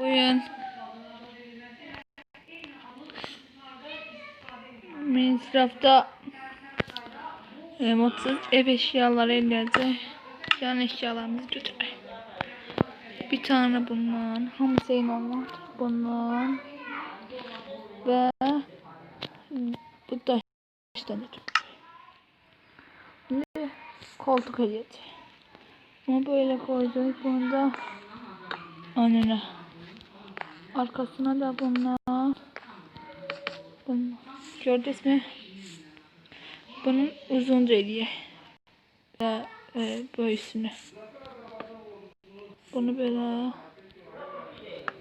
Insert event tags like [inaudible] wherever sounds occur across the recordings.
Bugün Minecraft'ta e, modsuz ev eşyaları ellerde yan eşyalarımızı götürmek. Bir tane bundan, hamseyin olmak bundan ve bu da işte Şimdi koltuk hediyetti. Bunu böyle koyduk. Bunu da önüne. Arkasına da bunlar. Bunlar. Gördünüz mü? Bunun uzun hediye. Ve e, böylesine. Bunu böyle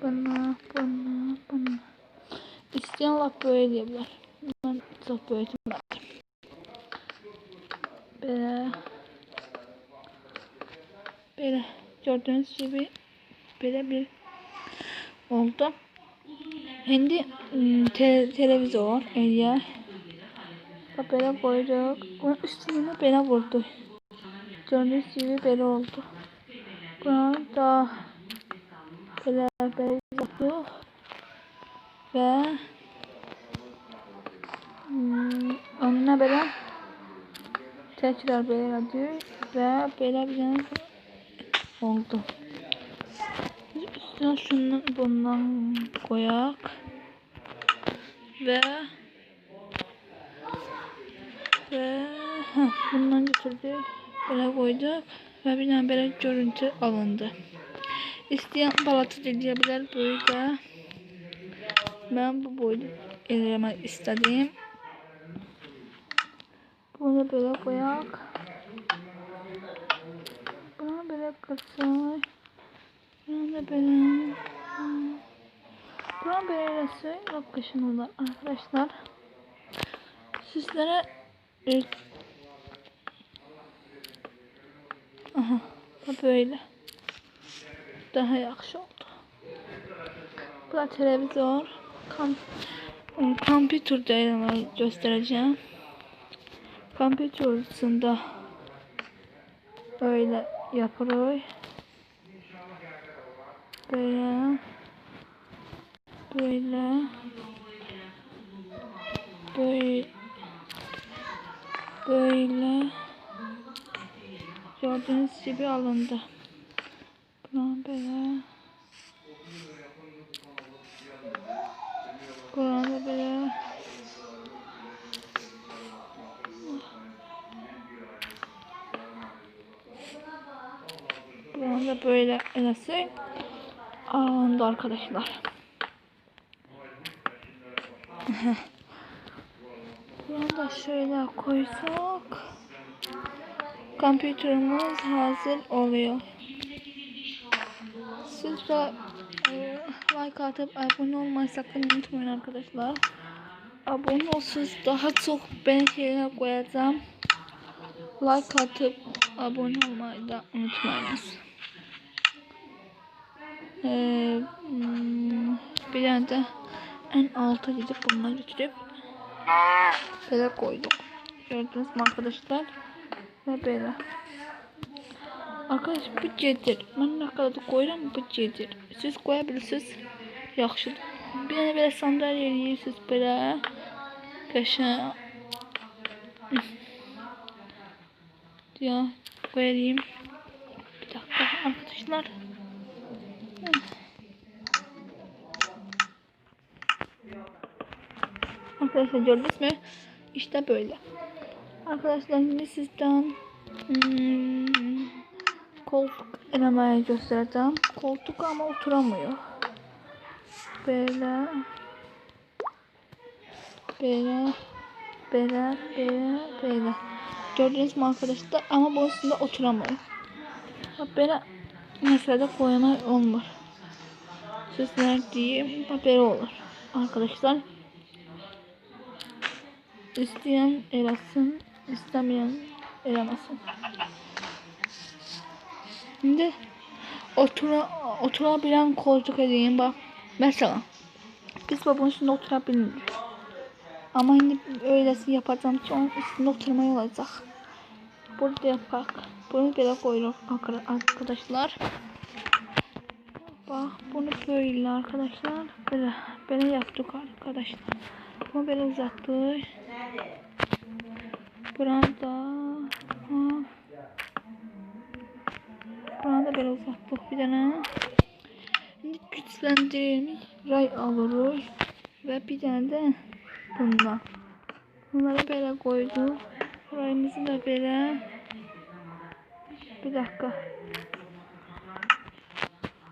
bana bana bana isteyen laf böyle diyebilir. Ben çok böyle etmedim. Böyle böyle gördüğünüz gibi böyle bir oldu. Şimdi ım, te televizyon, elya böyle koyduk. Bunun üstüne böyle vurdu. Gördüğünüz gibi böyle oldu. Buna da böyle böyle yaptık. Ve ım, onunla böyle tekrar böyle yapıyoruz. Ve böyle bir oldu. Üstüne şunu bundan koyak. Ve ve heh, bundan götürdük. Böyle koyduk. Ve bir tane böyle görüntü alındı. İsteyen balatı dileyebilir böyle. Ben bu boyda elemek istedim. Bunu böyle koyak. Bunu böyle kırsak. Da böyle. Bunu böyle bakışın olur arkadaşlar. Sizlere ilk Aha, böyle. Daha yaxşı oldu. Bu da televizyon. Kam e, kompüterde elemeyi göstereceğim. Kompütüründe öyle yapılıyor. Böyle böyle böyle böyle gördüğünüz gibi alındı. Buna böyle Buna da böyle Buna da böyle elesi alındı arkadaşlar. [laughs] Bunu da şöyle koysak kompüterimiz hazır oluyor. Siz de e, like atıp abone olmayı sakın unutmayın arkadaşlar. Abone olsanız daha çok ben şeyler koyacağım. Like atıp abone olmayı da unutmayınız. Ee, hmm, bir tane de en alta gidip bunları götürüp böyle koyduk. Gördünüz mü arkadaşlar? Ve böyle. Arkadaş bu cedir. Ben ne kadar da koyuram bu cedir. Siz koyabilirsiniz. Yaxşıdır. Bir tane böyle sandalye yeyirsiniz böyle. Qəşəng. Ya koyayım. Bir dakika arkadaşlar. Arkadaşlar gördünüz mü? İşte böyle. Arkadaşlar şimdi sizden hmm, koltuk elemeyi göstereceğim. Koltuk ama oturamıyor. Böyle böyle böyle böyle böyle. Gördünüz mü arkadaşlar? Ama bu üstünde oturamıyor. Bak böyle mesela koyma olmur. Sizler diyeyim böyle olur. Arkadaşlar İsteyen eləsin, istemeyen eləməsin. Şimdi otura, oturabilen koltuk edeyim bak. Mesela biz babamın üstünde oturabiliriz. Ama şimdi öylesi yapacağım ki onun üstünde oturmaya olacak. Burada yapak. Bunu böyle koyuyoruz arkadaşlar. Bak bunu böyle arkadaşlar. Böyle, böyle yaptık arkadaşlar. Bunu böyle uzattık. Burada ha. Burada böyle uzattık bir tane. Şimdi ray alırız. Ve bir tane de bundan. Bunları böyle koyduk. Rayımızı da böyle. Bir dakika.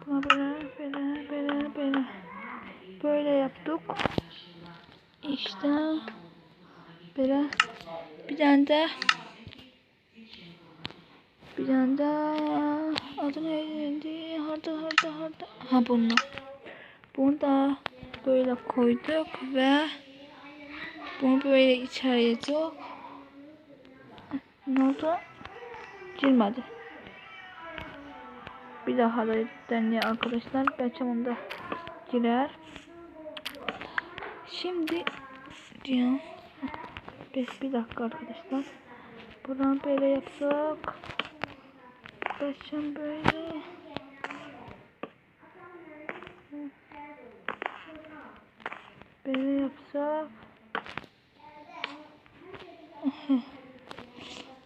Buna böyle böyle böyle böyle. Böyle yaptık. İşte böyle bir tane de bir tane de adı neydi? Harda harda harda. Ha bunu. Bunu da böyle koyduk ve bunu böyle içeriye çok ne oldu? Girmedi. Bir daha da deneyelim arkadaşlar. Belki onda girer. Şimdi diyor. Bir, bir dakika arkadaşlar. Buradan böyle yapsak. Başım böyle. Böyle yapsak. [laughs]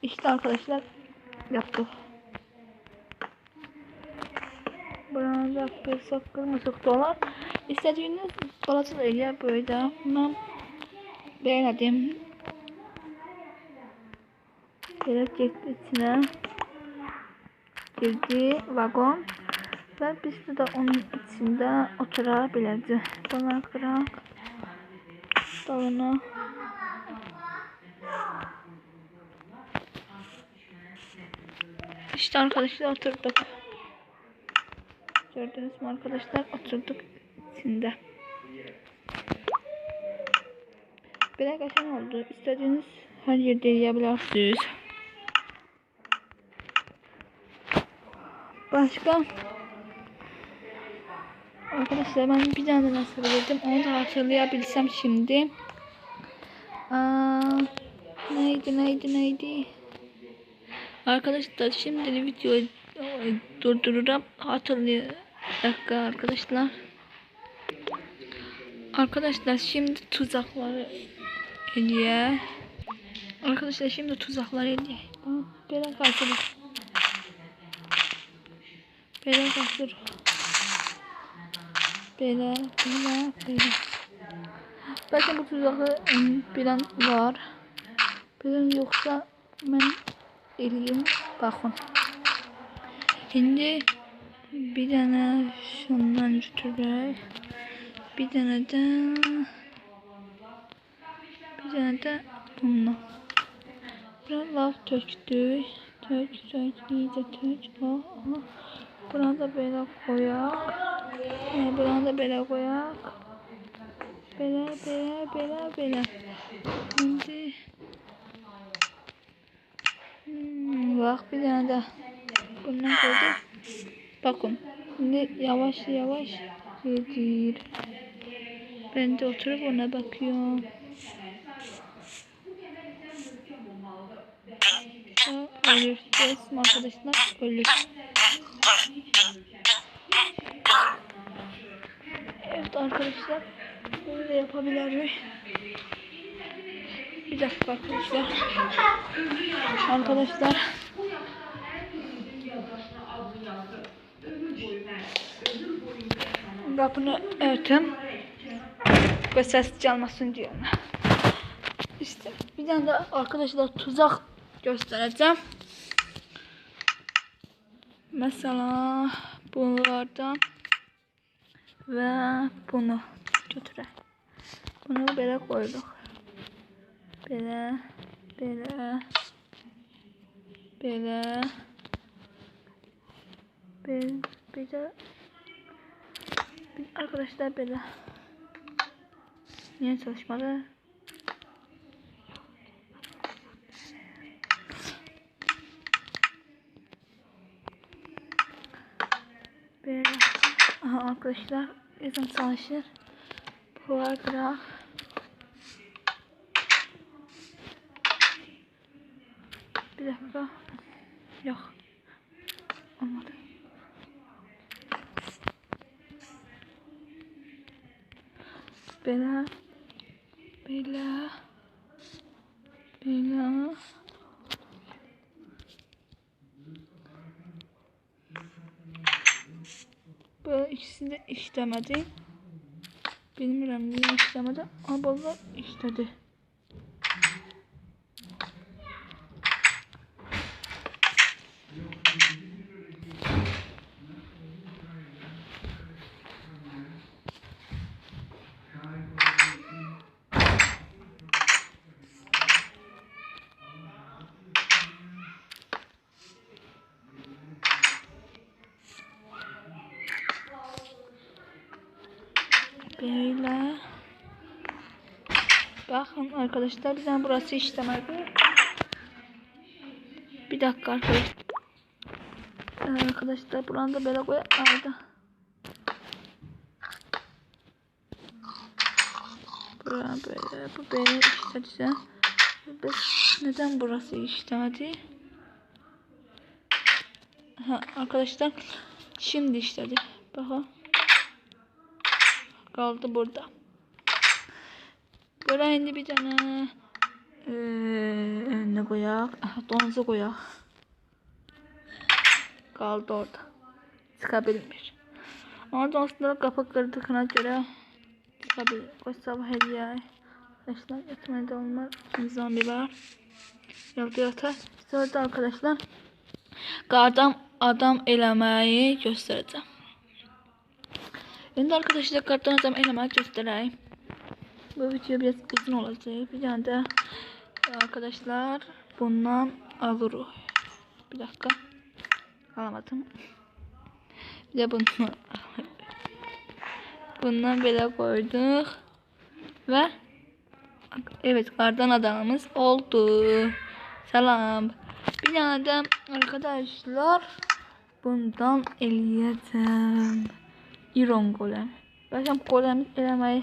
İşte arkadaşlar yaptık. Buradan da yapsak kırmızı dolar. İstediğiniz balatı ile böyle. Ben beğendim. Girdi içine. Girdi vagon. Ve biz de onun içinde oturabiliriz. Bana kırak. Dalına. İşte arkadaşlar oturduk. Gördünüz mü arkadaşlar oturduk içinde. Böyle geçen oldu. İstediğiniz her yerde yiyebilirsiniz. Başka Arkadaşlar ben bir tane nasıl bilirdim onu da hatırlayabilsem şimdi. Aa, neydi neydi neydi? Arkadaşlar şimdi videoyu durdururum. Hatırlayın. dakika arkadaşlar. Arkadaşlar şimdi tuzakları hediye. Arkadaşlar şimdi tuzakları hediye. Böyle kalkılır. Böyle kalkılır. Böyle, böyle, böyle. Belki bu tuzakı bilen var. Bilen yoksa ben eləyim. Baxın. İndi bir dənə şundan götürək. Bir dənə də bir dənə də bundan. Biraz laf tökdük. Tök, tök, iyice tök. Oh, oh. Buna da belə qoyaq. E, buna da belə qoyaq. Belə, belə, belə, belə. İndi Hmm, bak bir tane daha. Bundan koyduk. Bakın. Şimdi yavaş yavaş yedir. Ben de oturup ona bakıyorum. Aa, Ölür. Resmi arkadaşlar ölür. Evet arkadaşlar. Böyle yapabiliriz. Bir dakika arkadaşlar. Arkadaşlar. Kapını örtüm. Ve ses çalmasın diye. İşte bir tane de arkadaşlar tuzak göstereceğim. Mesela bunlardan ve bunu götürelim. Bunu. Böyle, böyle, böyle, bir, bir de bir arkadaşlar böyle. Niye çalışmadı? Böyle. Aha arkadaşlar izin çalışır. Graf. Bir dakika. Yok. Belə. Belə. Belə. Böyle ikisi de işlemedi. Bilmiyorum niye işlemedi. Ama bunlar işledi. Böyle. Bakın arkadaşlar bizden burası işlemedi. Bir dakika arkadaşlar. Ee, Arkadaşlar buranı da böyle koy aldı. Bura böyle bu böyle işlediyse. Biz neden burası işlemedi? Ha, arkadaşlar şimdi işledi. Bakın kaldı burada. Böyle indi bir tane ee, ne koyak? Donuzu koyak. Kaldı orada. Çıkabilmiş. Ama donuzları kapı kırdıkına göre çıkabilir. Koş sabah hediye. Arkadaşlar yatmaya olmaz. Zombi var. Yolda yatar. Sonra da arkadaşlar qardan adam eləməyi göstərəcəm. Şimdi arkadaşlar kartdan adam elemek göstereyim. Bu video biraz uzun olacak. Bir tane de arkadaşlar bundan alırız. Bir dakika. Alamadım. Bir de [laughs] bundan bundan böyle koyduk. Ve evet kardan adamımız oldu. Selam. Bir tane de arkadaşlar bundan eləyəcəm. İron golem. Başım golem eləməyi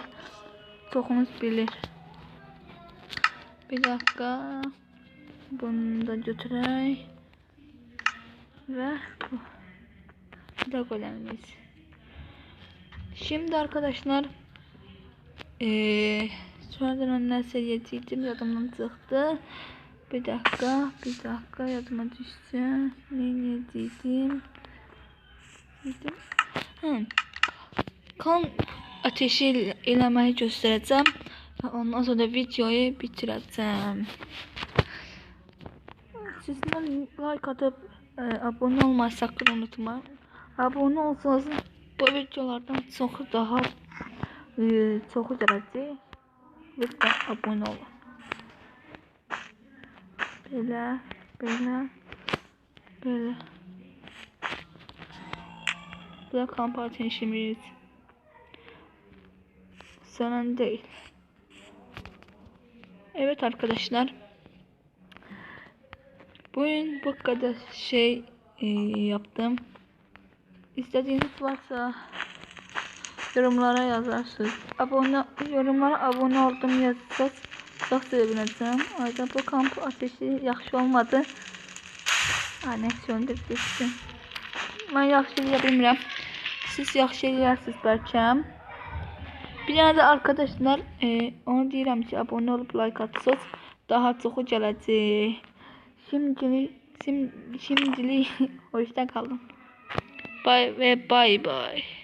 çoxunuz bilir. Bir dakika. Bunu da götürək. Ve bu. Bu da golemimiz. Şimdi arkadaşlar eee sonradan nasıl yetiştim yadımdan çıktı. Bir dakika, bir dakika yadıma düştü. Ne yediydim? Yedim. Hı. Kan ateşi eləməyi göstərəcəm və ondan sonra videoyu bitirəcəm. Sizdən like atıb e, abunə olmayı sakın unutmayın. Abunə olsanız bu videolardan çoxu daha e, çoxu gələcək. Lütfen abunə olun. Belə, belə, belə. Burada kamp ateşimiz. Sönen değil. Evet arkadaşlar. Bugün bu kadar şey e, yaptım. İstediğiniz varsa yorumlara yazarsınız. Abone yorumlara abone oldum yazsanız çok sevineceğim. Ayrıca bu kamp ateşi yaxşı olmadı. Anne söndürdüm. Ben yaxşı eləyə bilmirəm. Siz yaxşı eləyərsiniz bəlkə. Bir arkadaşlar, e, onu deyirəm ki, abunə olub like atsınız, daha çoxu gələcək. Şimdilik, sim, şimdilik [laughs] hoşça kalın. Bye ve bye bye.